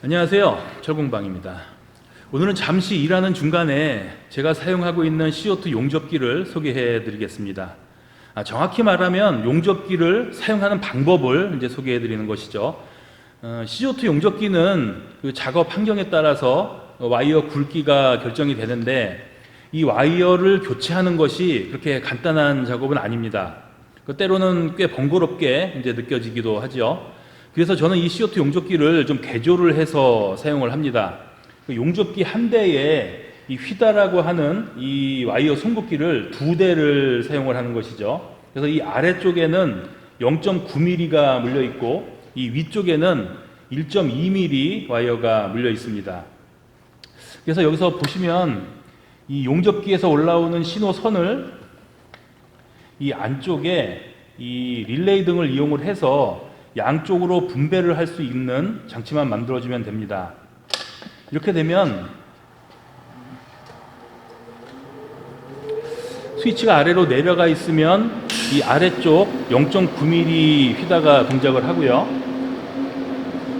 안녕하세요. 철공방입니다. 오늘은 잠시 일하는 중간에 제가 사용하고 있는 CO2 용접기를 소개해 드리겠습니다. 아, 정확히 말하면 용접기를 사용하는 방법을 이제 소개해 드리는 것이죠. 어, CO2 용접기는 그 작업 환경에 따라서 와이어 굵기가 결정이 되는데 이 와이어를 교체하는 것이 그렇게 간단한 작업은 아닙니다. 그 때로는 꽤 번거롭게 이제 느껴지기도 하죠. 그래서 저는 이 CO2 용접기를 좀 개조를 해서 사용을 합니다. 그 용접기 한 대에 이 휘다라고 하는 이 와이어 송긋기를 두 대를 사용을 하는 것이죠. 그래서 이 아래쪽에는 0.9mm가 물려 있고 이 위쪽에는 1.2mm 와이어가 물려 있습니다. 그래서 여기서 보시면 이 용접기에서 올라오는 신호선을 이 안쪽에 이 릴레이 등을 이용을 해서 양쪽으로 분배를 할 수 있는 장치만 만들어주면 됩니다. 이렇게 되면 스위치가 아래로 내려가 있으면 이 아래쪽 0.9mm 휘다가 동작을 하고요.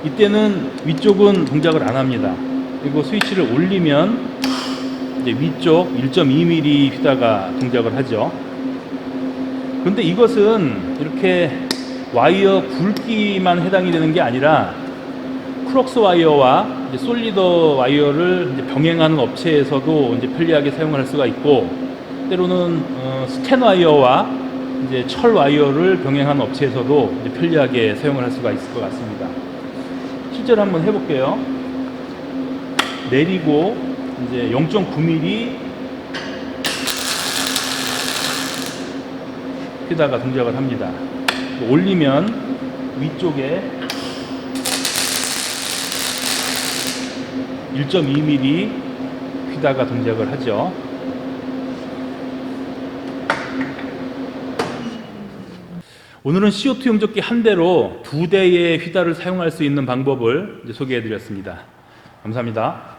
이때는 위쪽은 동작을 안 합니다. 그리고 스위치를 올리면 이제 위쪽 1.2mm 휘다가 동작을 하죠. 그런데 이것은 이렇게 와이어 굵기만 해당이 되는 게 아니라 크록스 와이어와 이제 솔리더 와이어를 이제 병행하는 업체에서도 이제 편리하게 사용할 수가 있고 때로는 어, 스텐 와이어와 이제 철 와이어를 병행하는 업체에서도 이제 편리하게 사용을 할 수가 있을 것 같습니다. 실제로 한번 해볼게요. 내리고 이제 0.9mm 휘다가 동작을 합니다. 올리면 위쪽에 1.2mm 휘다가 동작을 하죠. 오늘은 CO2 용접기 한 대로 두 대의 휘다를 사용할 수 있는 방법을 소개해 드렸습니다. 감사합니다.